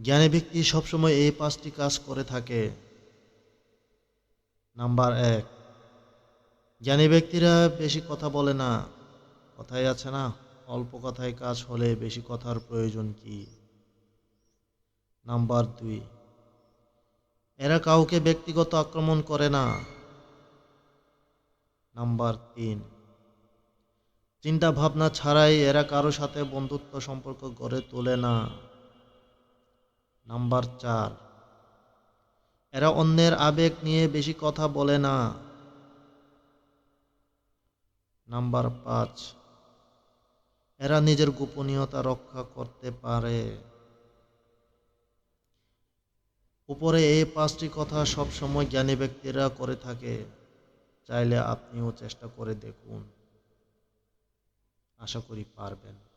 জ্ঞানী ব্যক্তি সবসময় এই পাঁচটি কাজ করে থাকে। নাম্বার এক, জ্ঞানী ব্যক্তিরা বেশি কথা বলে না। কথাই আছে না, অল্প কথায় কাজ হলে বেশি কথার প্রয়োজন কি? নাম্বার দুই, এরা কাউকে ব্যক্তিগত আক্রমণ করে না। নাম্বার তিন চিন্তা ভাবনা ছাড়াই এরা কারও সাথে বন্ধুত্ব সম্পর্ক গড়ে তোলে না। নাম্বার চার। এরা অন্যের আবেগ নিয়ে বেশি কথা বলে না। নাম্বার পাঁচ। এরা নিজের গোপনীয়তা রক্ষা করতে পারে। উপরে এই পাঁচটি কথা সবসময় জ্ঞানী ব্যক্তিরা করে থাকে। চাইলে আপনিও চেষ্টা করে দেখুন। আশা করি পারবেন।